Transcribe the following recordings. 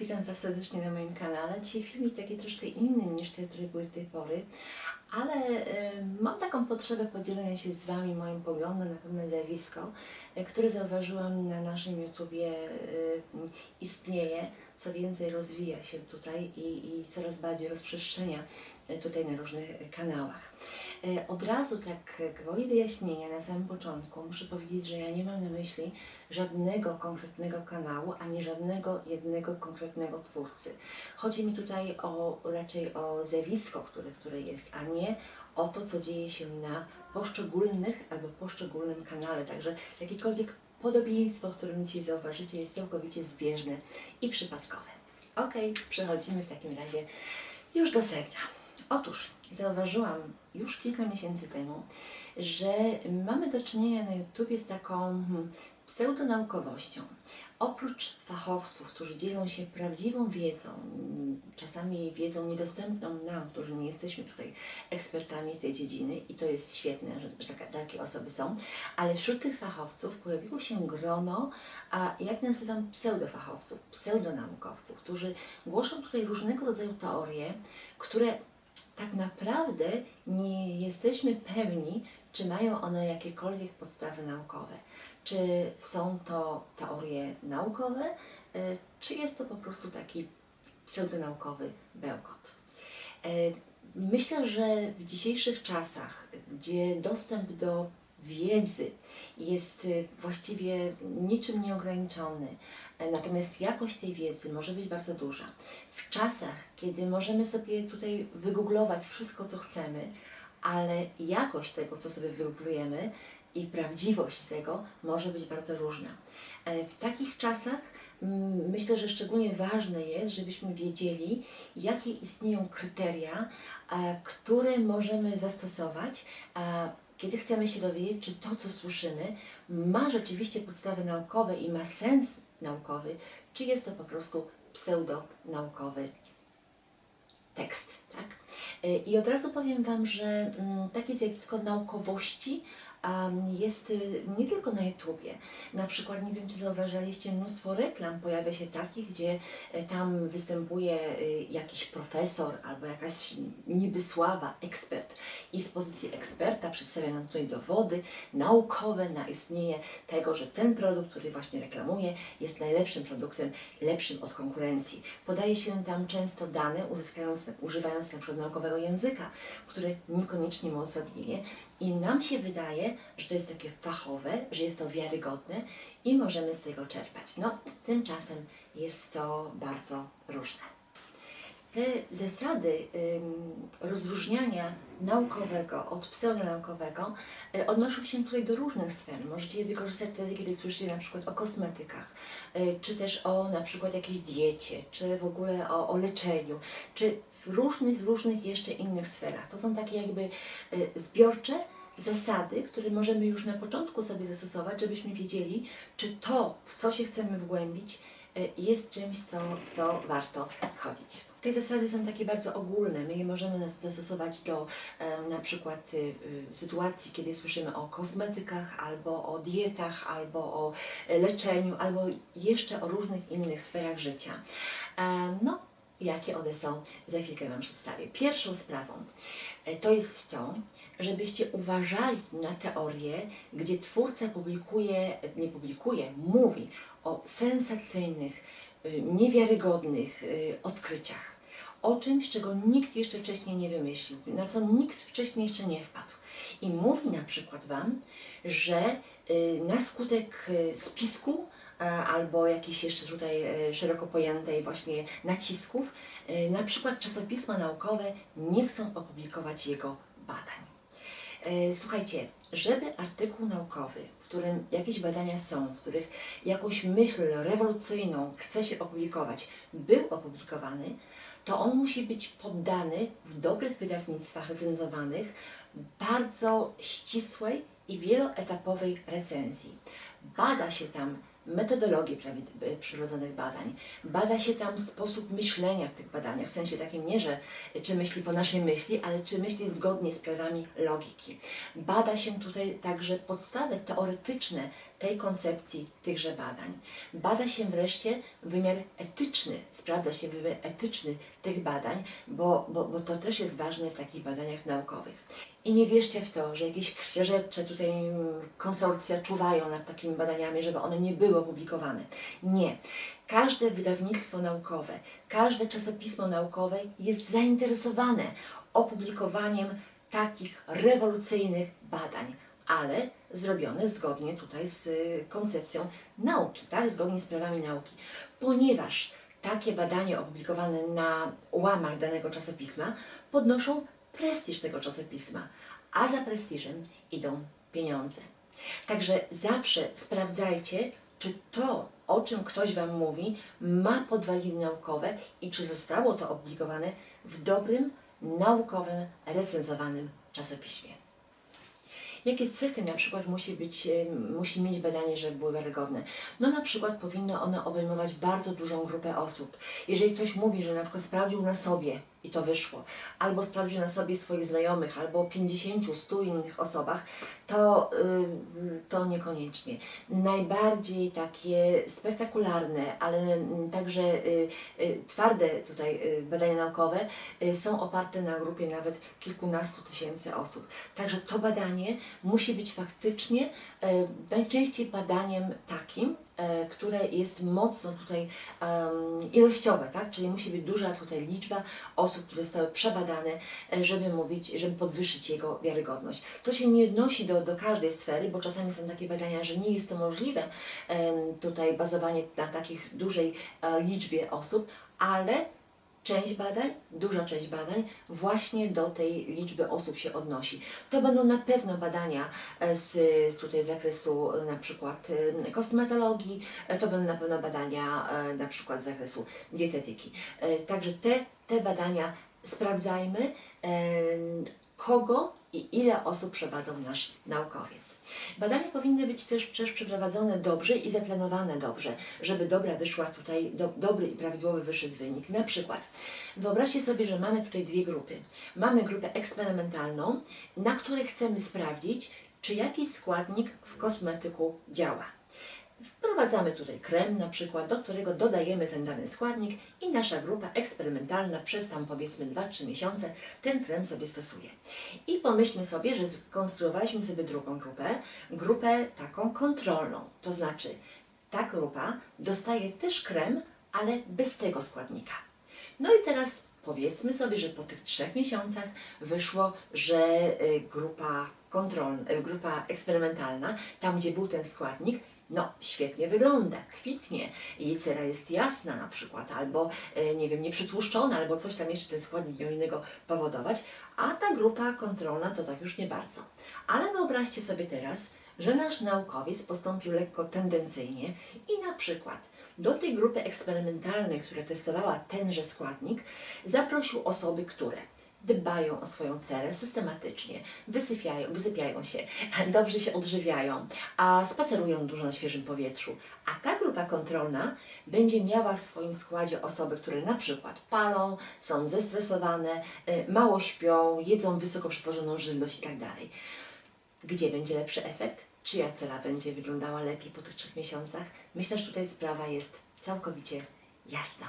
Witam Was serdecznie na moim kanale. Dzisiaj filmik taki troszkę inny niż te, które były do tej pory, ale e, mam taką potrzebę podzielenia się z Wami moim poglądem na pewne zjawisko, e, które zauważyłam na naszym YouTubie e, istnieje, co więcej rozwija się tutaj i, i coraz bardziej rozprzestrzenia tutaj na różnych kanałach. E, Od razu tak gwoli wyjaśnienia na samym początku muszę powiedzieć, że ja nie mam na myśli żadnego konkretnego kanału, ani żadnego jednego konkretnego twórcy. Chodzi mi tutaj o, raczej o zjawisko, które, które jest, a nie o to, co dzieje się na poszczególnych albo poszczególnym kanale. Także jakiekolwiek podobieństwo, które dzisiaj zauważycie, jest całkowicie zbieżne i przypadkowe. Ok, przechodzimy w takim razie już do sedna. Otóż zauważyłam już kilka miesięcy temu, że mamy do czynienia na YouTubie z taką hmm, pseudonaukowością. Oprócz fachowców, którzy dzielą się prawdziwą wiedzą, czasami wiedzą niedostępną nam, którzy nie jesteśmy tutaj ekspertami tej dziedziny i to jest świetne, że, takie osoby są, ale wśród tych fachowców pojawiło się grono, a jak nazywam pseudofachowców, pseudonaukowców, którzy głoszą tutaj różnego rodzaju teorie, które tak naprawdę nie jesteśmy pewni, czy mają one jakiekolwiek podstawy naukowe. Czy są to teorie naukowe, e, czy jest to po prostu taki pseudonaukowy bełkot. E, Myślę, że w dzisiejszych czasach, gdzie dostęp do wiedzy jest e, właściwie niczym nieograniczony, natomiast jakość tej wiedzy może być bardzo duża. W czasach, kiedy możemy sobie tutaj wygooglować wszystko, co chcemy, ale jakość tego, co sobie wygooglujemy i prawdziwość tego może być bardzo różna. E, W takich czasach mm, myślę, że szczególnie ważne jest, żebyśmy wiedzieli, jakie istnieją kryteria, e, które możemy zastosować, e, kiedy chcemy się dowiedzieć, czy to, co słyszymy, ma rzeczywiście podstawy naukowe i ma sens naukowy, czy jest to po prostu pseudonaukowy tekst. Tak? E, I od razu powiem Wam, że mm, takie zjawisko naukowości jest y, nie tylko na YouTubie. Na przykład, nie wiem czy zauważyliście, mnóstwo reklam pojawia się takich, gdzie e, tam występuje y, jakiś profesor albo jakaś niby sława, ekspert i z pozycji eksperta przedstawia nam tutaj dowody naukowe na istnienie tego, że ten produkt, który właśnie reklamuje, jest najlepszym produktem, lepszym od konkurencji. Podaje się tam często dane, uzyskając, używając na przykład naukowego języka, który niekoniecznie ma uzasadnienie i nam się wydaje, że to jest takie fachowe, że jest to wiarygodne i możemy z tego czerpać. No, tymczasem jest to bardzo różne. Te zasady rozróżniania naukowego od pseudonaukowego y, odnoszą się tutaj do różnych sfer. Możecie je wykorzystać wtedy, kiedy słyszycie na przykład o kosmetykach, y, czy też o na przykład jakiejś diecie, czy w ogóle o, o leczeniu, czy w różnych, różnych jeszcze innych sferach. To są takie jakby y, zbiorcze zasady, które możemy już na początku sobie zastosować, żebyśmy wiedzieli, czy to, w co się chcemy wgłębić, y, jest czymś, co, w co warto wchodzić. Te zasady są takie bardzo ogólne. My je możemy zas- zastosować do em, na przykład y, sytuacji, kiedy słyszymy o kosmetykach, albo o dietach, albo o e, leczeniu, albo jeszcze o różnych innych sferach życia. No, jakie one są, za chwilkę Wam przedstawię. Pierwszą sprawą e, to jest to, żebyście uważali na teorię, gdzie twórca publikuje, nie publikuje, mówi o sensacyjnych, y, niewiarygodnych y, odkryciach. O czymś, czego nikt jeszcze wcześniej nie wymyślił, na co nikt wcześniej jeszcze nie wpadł. I mówi na przykład Wam, że y, na skutek spisku albo jakiejś jeszcze tutaj e, szeroko pojętej właśnie nacisków, e, na przykład czasopisma naukowe nie chcą opublikować jego badań. E, Słuchajcie, żeby artykuł naukowy, w którym jakieś badania są, w których jakąś myśl rewolucyjną chce się opublikować, był opublikowany, to on musi być poddany w dobrych wydawnictwach recenzowanych bardzo ścisłej i wieloetapowej recenzji. Bada się tam metodologię prawi- przyrodzonych badań, bada się tam sposób myślenia w tych badaniach, w sensie takim nie, że czy myśli po naszej myśli, ale czy myśli zgodnie z prawami logiki. Bada się tutaj także podstawy teoretyczne tej koncepcji tychże badań. Bada się wreszcie wymiar etyczny, sprawdza się wymiar etyczny tych badań, bo, bo, bo to też jest ważne w takich badaniach naukowych. I nie wierzcie w to, że jakieś krwiożercze tutaj mm, konsorcja czuwają nad takimi badaniami, żeby one nie były opublikowane. Nie. Każde wydawnictwo naukowe, każde czasopismo naukowe jest zainteresowane opublikowaniem takich rewolucyjnych badań, ale zrobione zgodnie tutaj z y, koncepcją nauki, tak? zgodnie z prawami nauki. Ponieważ takie badania opublikowane na łamach danego czasopisma podnoszą prestiż tego czasopisma, a za prestiżem idą pieniądze. Także zawsze sprawdzajcie, czy to, o czym ktoś Wam mówi, ma podwaliny naukowe i czy zostało to opublikowane w dobrym, naukowym, recenzowanym czasopiśmie. Jakie cechy na przykład musi, być, e, musi mieć badanie, żeby były wiarygodne? No na przykład powinno ono obejmować bardzo dużą grupę osób. Jeżeli ktoś mówi, że na przykład sprawdził na sobie i to wyszło, albo sprawdził na sobie swoich znajomych, albo 50, 100 innych osobach, to, to niekoniecznie. Najbardziej takie spektakularne, ale także y, y, twarde tutaj y, badania naukowe są oparte na grupie nawet kilkunastu tysięcy osób. Także to badanie musi być faktycznie najczęściej badaniem takim, które jest mocno tutaj em, ilościowe, tak? czyli musi być duża tutaj liczba osób, które zostały przebadane, e, żeby mówić, żeby podwyższyć jego wiarygodność. To się nie odnosi do, do każdej sfery, bo czasami są takie badania, że nie jest to możliwe em, tutaj bazowanie na takich dużej e, liczbie osób, ale część badań, duża część badań właśnie do tej liczby osób się odnosi. To będą na pewno badania e, z, z tutaj zakresu e, na przykład e, kosmetologii, to będą na pewno badania na przykład z zakresu dietetyki. Także te, te badania sprawdzajmy, kogo i ile osób przebadał nasz naukowiec. Badania powinny być też, też przeprowadzone dobrze i zaplanowane dobrze, żeby dobra wyszła tutaj, do, dobry i prawidłowy wyszedł wynik. Na przykład, wyobraźcie sobie, że mamy tutaj dwie grupy. Mamy grupę eksperymentalną, na której chcemy sprawdzić, czy jakiś składnik w kosmetyku działa. Wprowadzamy tutaj krem na przykład, do którego dodajemy ten dany składnik i nasza grupa eksperymentalna przez tam powiedzmy 2-3 miesiące ten krem sobie stosuje. I pomyślmy sobie, że skonstruowaliśmy sobie drugą grupę, grupę taką kontrolną, to znaczy ta grupa dostaje też krem, ale bez tego składnika. No i teraz powiedzmy sobie, że po tych trzech miesiącach wyszło, że y, grupa kontrolna, y, grupa eksperymentalna, tam gdzie był ten składnik, no świetnie wygląda, kwitnie, jej cera jest jasna na przykład, albo y, nie wiem, nieprzytłuszczona, albo coś tam jeszcze ten składnik miał innego powodować, a ta grupa kontrolna to tak już nie bardzo. Ale wyobraźcie sobie teraz, że nasz naukowiec postąpił lekko tendencyjnie i na przykład do tej grupy eksperymentalnej, która testowała tenże składnik, zaprosił osoby, które dbają o swoją cerę systematycznie, wysypiają, wysypiają się, dobrze się odżywiają, a spacerują dużo na świeżym powietrzu. A ta grupa kontrolna będzie miała w swoim składzie osoby, które na przykład palą, są zestresowane, y, mało śpią, jedzą wysoko przetworzoną żywność itd. Gdzie będzie lepszy efekt? Czyja cera będzie wyglądała lepiej po tych trzech miesiącach? Myślę, że tutaj sprawa jest całkowicie jasna.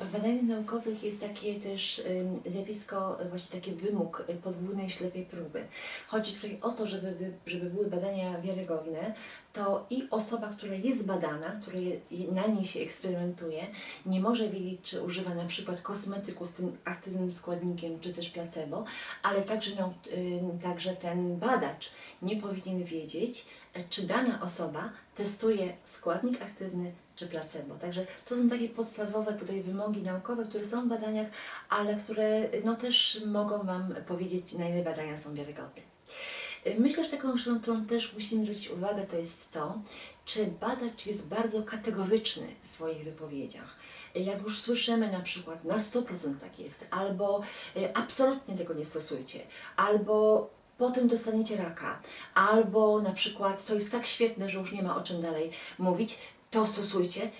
W badaniach naukowych jest takie też zjawisko, y, właśnie taki wymóg y, podwójnej ślepej próby. Chodzi tutaj o to, żeby, żeby były badania wiarygodne, to i osoba, która jest badana, która na niej się eksperymentuje, nie może wiedzieć, czy używa na przykład kosmetyku z tym aktywnym składnikiem, czy też placebo, ale także, ym, także ten badacz nie powinien wiedzieć, e, czy dana osoba testuje składnik aktywny czy placebo. Także to są takie podstawowe tutaj wymogi naukowe, które są w badaniach, ale które no, też mogą Wam powiedzieć, na ile badania są wiarygodne. Myślę, że taką rzeczą, którą też musimy zwrócić uwagę, to jest to, czy badacz jest bardzo kategoryczny w swoich wypowiedziach. Jak już słyszymy na przykład na 100% tak jest, albo y, absolutnie tego nie stosujcie, albo potem dostaniecie raka, albo na przykład to jest tak świetne, że już nie ma o czym dalej mówić, to stosujcie,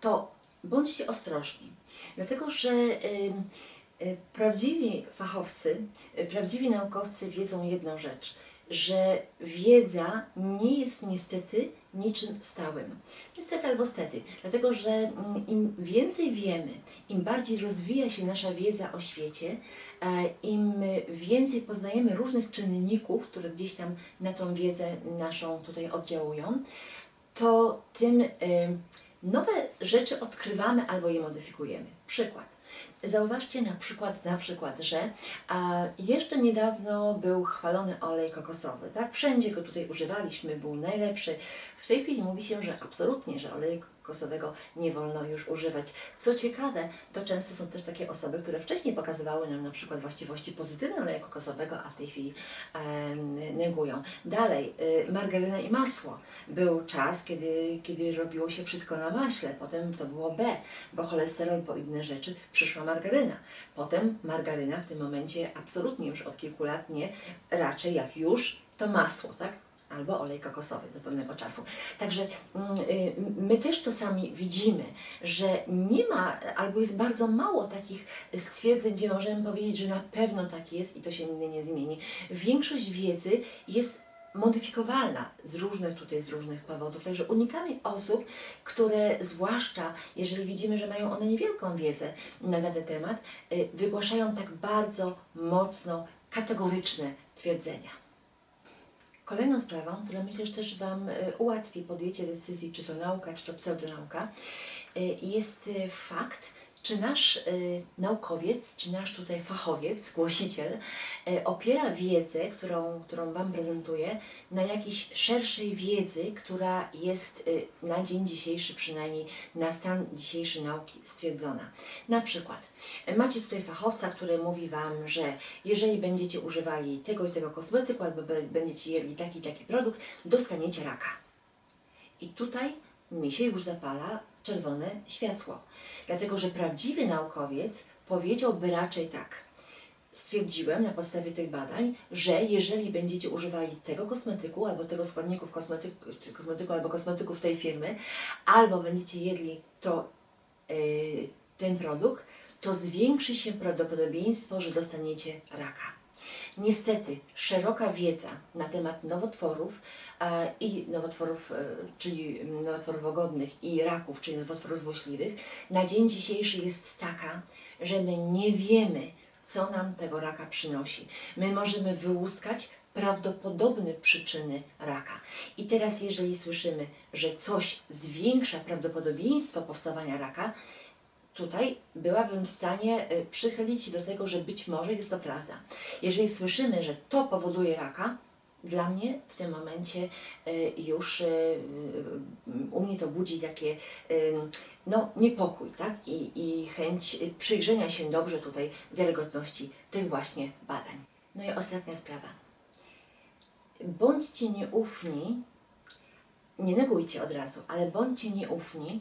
to bądźcie ostrożni. Dlatego, że y, prawdziwi fachowcy, y, prawdziwi naukowcy wiedzą jedną rzecz, że wiedza nie jest niestety niczym stałym. Niestety albo stety, dlatego że mm, im więcej wiemy, im bardziej rozwija się nasza wiedza o świecie, e, im więcej poznajemy różnych czynników, które gdzieś tam na tą wiedzę naszą tutaj oddziałują, to tym y, nowe rzeczy odkrywamy albo je modyfikujemy. Przykład. Zauważcie na przykład, na przykład, że a, jeszcze niedawno był chwalony olej kokosowy, tak? Wszędzie go tutaj używaliśmy, był najlepszy. W tej chwili mówi się, że absolutnie, że olej kokosowego nie wolno już używać. Co ciekawe, to często są też takie osoby, które wcześniej pokazywały nam na przykład właściwości pozytywne oleju kokosowego, a w tej chwili e, negują. Dalej, y, margaryna i masło. Był czas, kiedy, kiedy robiło się wszystko na maśle, potem to było B, bo cholesterol po inne rzeczy przyszła margaryna. Potem margaryna w tym momencie absolutnie już od kilku lat nie, raczej jak już to masło, tak? albo olej kokosowy do pewnego czasu. Także mm, y, my też to sami widzimy, że nie ma, albo jest bardzo mało takich stwierdzeń, gdzie możemy powiedzieć, że na pewno tak jest i to się nigdy nie zmieni. Większość wiedzy jest modyfikowalna z różnych tutaj, z różnych powodów. Także unikamy osób, które zwłaszcza jeżeli widzimy, że mają one niewielką wiedzę na dany temat, y, wygłaszają tak bardzo mocno kategoryczne twierdzenia. Kolejną sprawą, która myślę, że też Wam y, ułatwi podjęcie decyzji, czy to nauka, czy to pseudonauka, y, jest fakt, czy nasz y, naukowiec, czy nasz tutaj fachowiec, głosiciel y, opiera wiedzę, którą, którą Wam prezentuję, na jakiejś szerszej wiedzy, która jest y, na dzień dzisiejszy, przynajmniej na stan dzisiejszy nauki stwierdzona. Na przykład y, macie tutaj fachowca, który mówi Wam, że jeżeli będziecie używali tego i tego kosmetyku, albo będziecie jedli taki i taki produkt, dostaniecie raka. I tutaj mi się już zapala czerwone światło. Dlatego, że prawdziwy naukowiec powiedziałby raczej tak. Stwierdziłem na podstawie tych badań, że jeżeli będziecie używali tego kosmetyku, albo tego składników kosmetyku, czy kosmetyku albo kosmetyków tej firmy, albo będziecie jedli to, yy, ten produkt, to zwiększy się prawdopodobieństwo, że dostaniecie raka. Niestety, szeroka wiedza na temat nowotworów i nowotworów, e, czyli nowotworów ogodnych i raków, czyli nowotworów złośliwych, na dzień dzisiejszy jest taka, że my nie wiemy, co nam tego raka przynosi. My możemy wyłuskać prawdopodobne przyczyny raka. I teraz, jeżeli słyszymy, że coś zwiększa prawdopodobieństwo powstawania raka, tutaj byłabym w stanie y, przychylić się do tego, że być może jest to prawda. Jeżeli słyszymy, że to powoduje raka, dla mnie w tym momencie y, już y, y, u mnie to budzi takie no, niepokój tak? I, i chęć przyjrzenia się dobrze tutaj wiarygodności tych właśnie badań. No i ostatnia sprawa. Bądźcie nieufni, nie negujcie od razu, ale bądźcie nieufni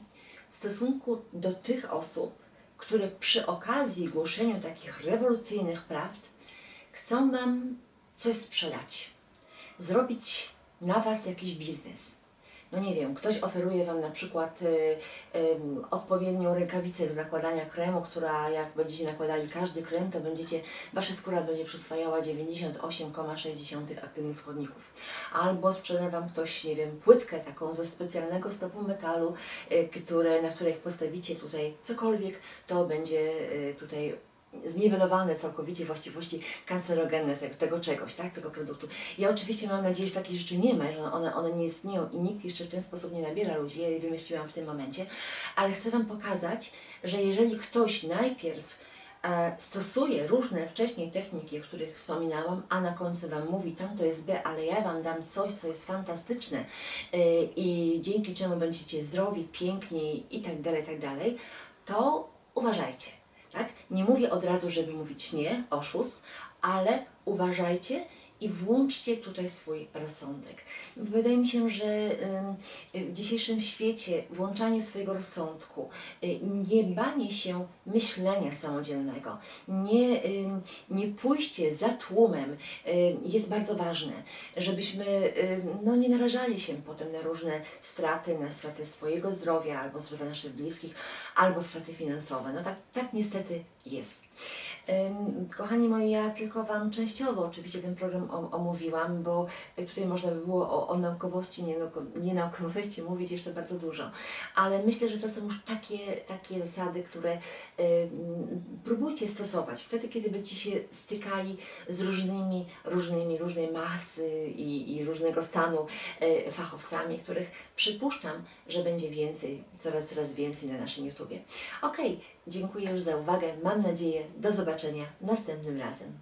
w stosunku do tych osób, które przy okazji głoszenia takich rewolucyjnych prawd chcą Wam coś sprzedać, zrobić na Was jakiś biznes. No nie wiem, ktoś oferuje Wam na przykład y, y, odpowiednią rękawicę do nakładania kremu, która jak będziecie nakładali każdy krem, to będziecie, Wasza skóra będzie przyswajała 98,6 aktywnych składników. Albo sprzeda Wam ktoś, nie wiem, płytkę taką ze specjalnego stopu metalu, y, które, na której postawicie tutaj cokolwiek, to będzie y, tutaj zniwelowane całkowicie właściwości kancerogenne tego, tego czegoś, tak, tego produktu. Ja oczywiście mam nadzieję, że takich rzeczy nie ma, że one, one nie istnieją i nikt jeszcze w ten sposób nie nabiera ludzi, ja je wymyśliłam w tym momencie, ale chcę Wam pokazać, że jeżeli ktoś najpierw e, stosuje różne wcześniej techniki, o których wspominałam, a na końcu Wam mówi, tam to jest B, ale ja Wam dam coś, co jest fantastyczne e, i dzięki czemu będziecie zdrowi, piękni i tak dalej, tak dalej, to uważajcie. Tak? Nie mówię od razu, żeby mówić nie, oszust, ale uważajcie i włączcie tutaj swój rozsądek. Wydaje mi się, że w dzisiejszym świecie włączanie swojego rozsądku, y, nie banie się myślenia samodzielnego, nie, nie pójście za tłumem ym, jest bardzo ważne, żebyśmy no, nie narażali się potem na różne straty, na straty swojego zdrowia albo zdrowia naszych bliskich, albo straty finansowe. No tak, tak niestety jest. Kochani moi, ja tylko Wam częściowo oczywiście ten program om- omówiłam, bo tutaj można by było o, o naukowości, nienauko- nienaukowości mówić jeszcze bardzo dużo, ale myślę, że to są już takie, takie zasady, które próbujcie stosować wtedy, kiedy będziecie się stykali z różnymi, różnymi, różnej masy i, i różnego stanu e, fachowcami, których przypuszczam, że będzie więcej, coraz, coraz więcej na naszym YouTubie. Okej, dziękuję już za uwagę. Mam nadzieję, do zobaczenia następnym razem.